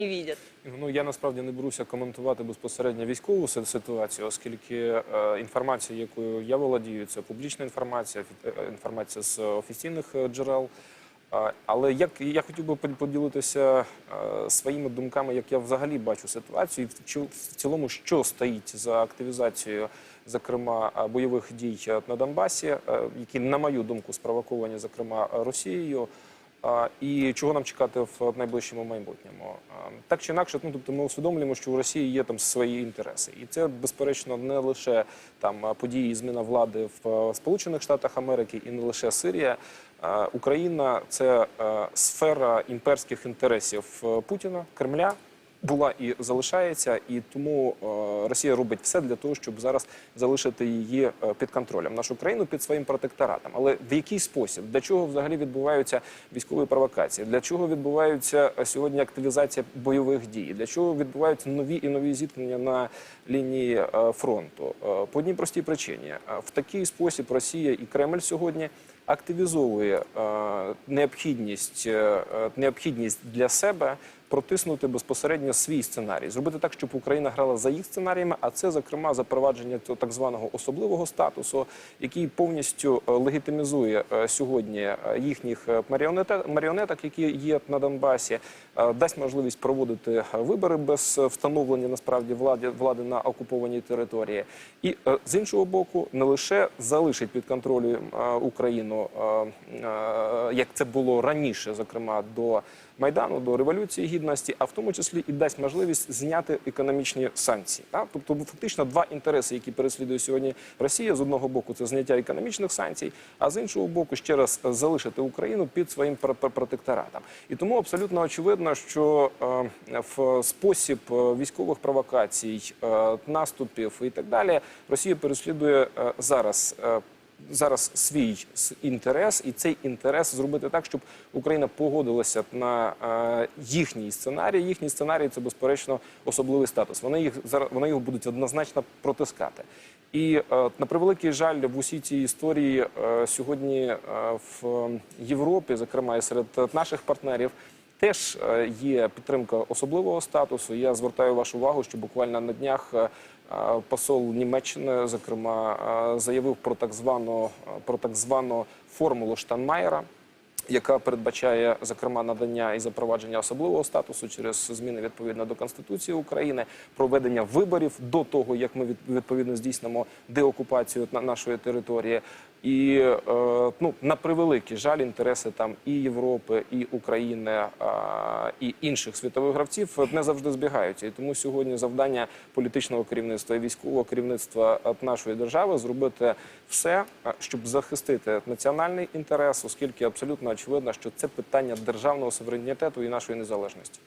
не видят. Ну я насправді не беруся коментувати безпосередньо військову ситуацію, оскільки е, інформація, якою я володію, це публічна інформація, е, інформація з офіційних е, джерел. Але як я хотів би поділитися е, своїми думками, як я взагалі бачу ситуацію, і в цілому, що стоїть за активізацією, зокрема е, бойових дій на Донбасі, е, які, на мою думку, спровоковані, зокрема Росією. І чого нам чекати в найближчому майбутньому? Так чи інакше, ну тобто ми усвідомлюємо, що у Росії є там свої інтереси, і це безперечно не лише там події і зміна влади в Сполучених Штатах Америки, і не лише Сирія. Україна це сфера імперських інтересів е, Путіна, Кремля. Була і залишається, і тому е, Росія робить все для того, щоб зараз залишити її е, під контролем, нашу країну під своїм протекторатом. Але в який спосіб для чого взагалі відбуваються військові провокації? Для чого відбувається е, сьогодні активізація бойових дій? Для чого відбуваються нові і нові зіткнення на лінії фронту? По одній простій причині в такий спосіб Росія і Кремль сьогодні активізовує е, необхідність, е, е, необхідність для себе протиснути безпосередньо свій сценарій, зробити так, щоб Україна грала за їх сценаріями, а це зокрема запровадження так званого особливого статусу, який повністю легітимізує сьогодні їхніх маріонеток, які є на Донбасі, дасть можливість проводити вибори без встановлення насправді влади влади на окупованій території, і з іншого боку, не лише залишить під контролем Україну, е, е, як це було раніше, зокрема до майдану, до революції гідності, а в тому числі і дасть можливість зняти економічні санкції. Тобто, фактично два інтереси, які переслідує сьогодні Росія з одного боку, це зняття економічних санкцій, а з іншого боку, ще раз е, залишити Україну під своїм пр- пр- протекторатом. І тому абсолютно очевидно, що в спосіб військових провокацій, наступів і так далі, Росія переслідує зараз. Зараз свій інтерес, і цей інтерес зробити так, щоб Україна погодилася на е, їхній сценарій. Їхній сценарій це безперечно особливий статус. Вони їх зараз його будуть однозначно протискати. І е, на превеликий жаль, в усій цій історії е, сьогодні в Європі, зокрема і серед наших партнерів. Теж е, є підтримка особливого статусу. Я звертаю вашу увагу, що буквально на днях е, е, посол Німеччини, зокрема, заявив про так звану про так звану формулу Штанмаєра. Яка передбачає зокрема надання і запровадження особливого статусу через зміни відповідно до конституції України, проведення виборів до того, як ми відповідно здійснимо деокупацію на нашої території, і е, ну на превеликий жаль, інтереси там і Європи, і України, і інших світових гравців не завжди збігаються. І тому сьогодні завдання політичного керівництва і військового керівництва е, нашої держави зробити все, е, щоб захистити національний інтерес, оскільки абсолютно очевидно, що це питання державного суверенітету і нашої незалежності.